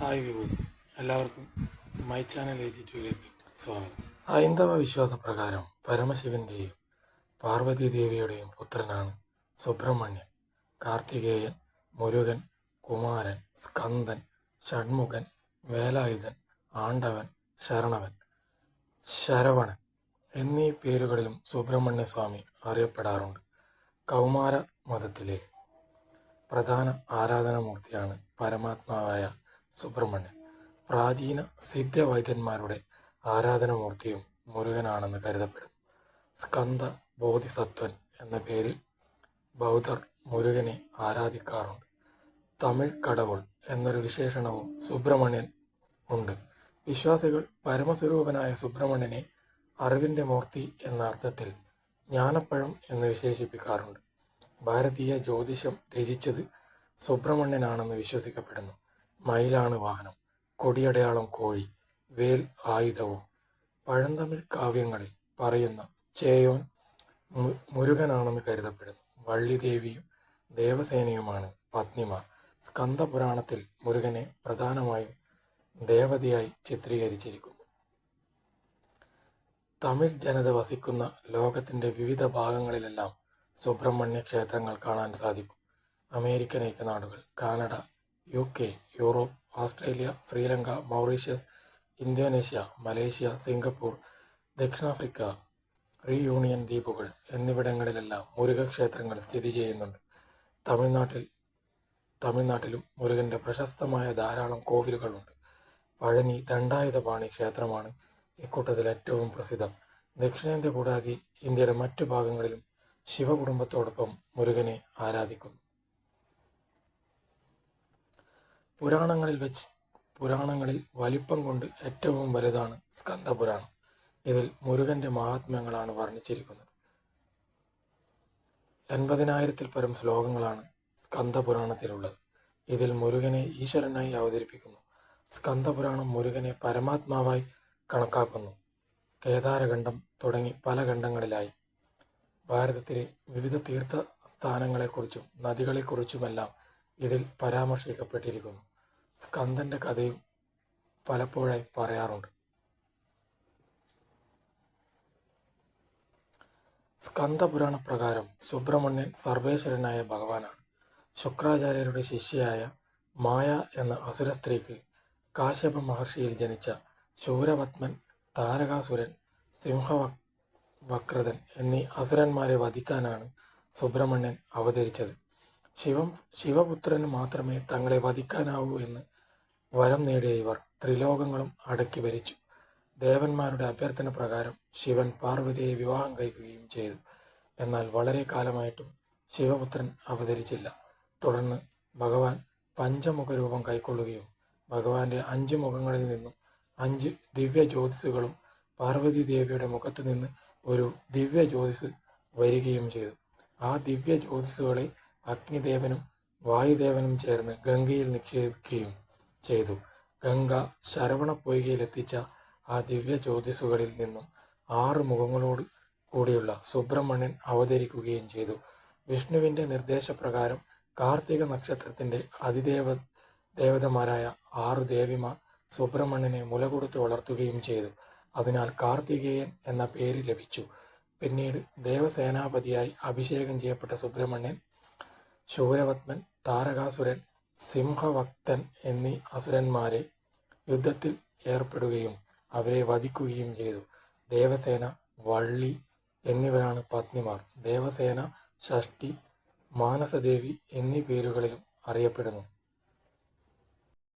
Hi viewers എല്ലാവർക്കും my channel eighty ടുവിലേക്ക് സ്വാഗതം. ഹൈന്ദവ വിശ്വാസപ്രകാരം പരമശിവന്റെയും പാർവതി ദേവിയുടെയും പുത്രനാണ് സുബ്രഹ്മണ്യൻ. കാർത്തികേയൻ മുരുകൻ കുമാരൻ സ്കന്ദൻ ഷൺമുഖൻ വേലായുധൻ ആണ്ടവൻ ശരണവൻ ശരവണൻ എന്നീ പേരുകളിലും സുബ്രഹ്മണ്യ സ്വാമി അറിയപ്പെടാറുണ്ട്. കൗമാര മതത്തിലെ പ്രധാന ആരാധനാമൂർത്തിയാണ് പരമാത്മാവായ സുബ്രഹ്മണ്യൻ. പ്രാചീന സിദ്ധവൈദ്യന്മാരുടെ ആരാധനമൂർത്തിയും മുരുകനാണെന്ന് കരുതപ്പെടുന്നു. സ്കന്ദ ബോധിസത്വൻ എന്ന പേരിൽ ബൗദ്ധർ മുരുകനെ ആരാധിക്കാറുണ്ട്. തമിഴ് കടവുൾ എന്നൊരു വിശേഷണവും സുബ്രഹ്മണ്യൻ ഉണ്ട്. വിശ്വാസികൾ പരമസ്വരൂപനായ സുബ്രഹ്മണ്യനെ അറിവിന്റെ മൂർത്തി എന്ന അർത്ഥത്തിൽ ജ്ഞാനപ്പഴം എന്ന് വിശേഷിപ്പിക്കാറുണ്ട്. ഭാരതീയ ജ്യോതിഷം രചിച്ചത് സുബ്രഹ്മണ്യനാണെന്ന് വിശ്വസിക്കപ്പെടുന്നു. മയിലാണ് വാഹനം. കൊടിയടയാളം കോഴി വേൽ ആയുധവും. പഴന്തമിഴ് കാവ്യങ്ങളിൽ പറയുന്ന ചേയോൻ മുരുകനാണെന്ന് കരുതപ്പെടുന്നു. വള്ളിദേവിയും ദേവസേനയുമാണ് പത്നിമാർ. സ്കന്ദപുരാണത്തിൽ മുരുകനെ പ്രധാനമായും ദേവതയായി ചിത്രീകരിച്ചിരിക്കുന്നു. തമിഴ് ജനത വസിക്കുന്ന ലോകത്തിന്റെ വിവിധ ഭാഗങ്ങളിലെല്ലാം സുബ്രഹ്മണ്യ ക്ഷേത്രങ്ങൾ കാണാൻ സാധിക്കും. American ഐക്യനാടുകൾ Canada U K Europe Australia Sri Lanka Mauritius Indonesia Malaysia Singapore ദക്ഷിണാഫ്രിക്ക റീയൂണിയൻ ദ്വീപുകൾ എന്നിവിടങ്ങളിലെല്ലാം മുരുകക്ഷേത്രങ്ങൾ സ്ഥിതി ചെയ്യുന്നുണ്ട്. തമിഴ്നാട്ടിൽ തമിഴ്നാട്ടിലും മുരുകന്റെ പ്രശസ്തമായ ധാരാളം കോവിലുകളുണ്ട്. പഴനി ദണ്ഡായുധപാണി ക്ഷേത്രമാണ് ഇക്കൂട്ടത്തിൽ ഏറ്റവും പ്രസിദ്ധം. ദക്ഷിണേന്ത്യ കൂടാതെ ഇന്ത്യയുടെ മറ്റു ഭാഗങ്ങളിലും ശിവകുടുംബത്തോടൊപ്പം മുരുകനെ ആരാധിക്കുന്നു. പുരാണങ്ങളിൽ വെച്ച് പുരാണങ്ങളിൽ വലിപ്പം കൊണ്ട് ഏറ്റവും വലുതാണ് സ്കന്ദപുരാണം. ഇതിൽ മുരുകന്റെ മഹാത്മ്യങ്ങളാണ് വർണിച്ചിരിക്കുന്നത്. എൺപതിനായിരത്തിൽ പരം ശ്ലോകങ്ങളാണ് സ്കന്ദപുരാണത്തിലുള്ളത്. ഇതിൽ മുരുകനെ ഈശ്വരനായി അവതരിപ്പിക്കുന്നു. സ്കന്ദപുരാണം മുരുകനെ പരമാത്മാവായി കണക്കാക്കുന്നു. കേദാരഖണ്ഡം തുടങ്ങി പല ഖണ്ഡങ്ങളിലായി. ഭാരതത്തിലെ വിവിധ തീർത്ഥ സ്ഥാനങ്ങളെക്കുറിച്ചും നദികളെക്കുറിച്ചുമെല്ലാം ഇതിൽ പരാമർശിക്കപ്പെട്ടിരിക്കുന്നു. സ്കന്ദന്റെ കഥയും പലപ്പോഴായി പറയാറുണ്ട്. സ്കന്ദപുരാണ പ്രകാരം സുബ്രഹ്മണ്യൻ സർവേശ്വരനായ ഭഗവാനാണ്. ശുക്രാചാര്യരുടെ ശിഷ്യയായ മായ എന്ന അസുര സ്ത്രീക്ക് കാശ്യപ മഹർഷിയിൽ ജനിച്ച ശൂരപത്മൻ താരകാസുരൻ സിംഹവ വക്രതൻ എന്നീ അസുരന്മാരെ വധിക്കാനാണ് സുബ്രഹ്മണ്യൻ അവതരിച്ചത്. ശിവം ശിവപുത്രന് മാത്രമേ തങ്ങളെ വധിക്കാനാവൂ എന്ന് വരം നേടിയ ഇവർ ത്രിലോകങ്ങളും അടക്കി ഭരിച്ചു. ദേവന്മാരുടെ അഭ്യർത്ഥന പ്രകാരം ശിവൻ പാർവതിയെ വിവാഹം കഴിക്കുകയും ചെയ്തു. എന്നാൽ വളരെ കാലമായിട്ടും ശിവപുത്രൻ അവതരിച്ചില്ല. തുടർന്ന് ഭഗവാൻ പഞ്ചമുഖ രൂപം കൈക്കൊള്ളുകയും ഭഗവാന്റെ അഞ്ച് മുഖങ്ങളിൽ നിന്നും അഞ്ച് ദിവ്യ ജ്യോതിസുകളും പാർവതി ദേവിയുടെ മുഖത്തു നിന്ന് ഒരു ദിവ്യ ജ്യോതിസ് വരികയും ചെയ്തു. ആ ദിവ്യ ജ്യോതിസുകളെ അഗ്നിദേവനും വായുദേവനും ചേർന്ന് ഗംഗയിൽ നിക്ഷേപിക്കുകയും ചെയ്തു. ഗംഗ ശരവണ പൊയ്കയിലെത്തിച്ച ആ ദിവ്യ ജ്യോതിസുകളിൽ നിന്നും ആറ് മുഖങ്ങളോട് കൂടിയുള്ള സുബ്രഹ്മണ്യൻ അവതരിക്കുകയും ചെയ്തു. വിഷ്ണുവിന്റെ നിർദ്ദേശപ്രകാരം കാർത്തിക നക്ഷത്രത്തിന്റെ അതിദേവ ദേവതമാരായ ആറു ദേവിമാർ സുബ്രഹ്മണ്യനെ മുല കൊടുത്ത് വളർത്തുകയും ചെയ്തു. അതിനാൽ കാർത്തികേയൻ എന്ന പേര് ലഭിച്ചു. പിന്നീട് ദേവസേനാപതിയായി അഭിഷേകം ചെയ്യപ്പെട്ട സുബ്രഹ്മണ്യൻ ശൂരപത്മൻ താരകാസുരൻ സിംഹവക്തൻ എന്നീ അസുരന്മാരെ യുദ്ധത്തിൽ ഏർപ്പെടുകയും അവരെ വധിക്കുകയും ചെയ്തു. ദേവസേന വള്ളി എന്നിവരാണ് പത്നിമാർ. ദേവസേന ഷഷ്ടി മാനസദേവി എന്നീ പേരുകളിലും അറിയപ്പെടുന്നു.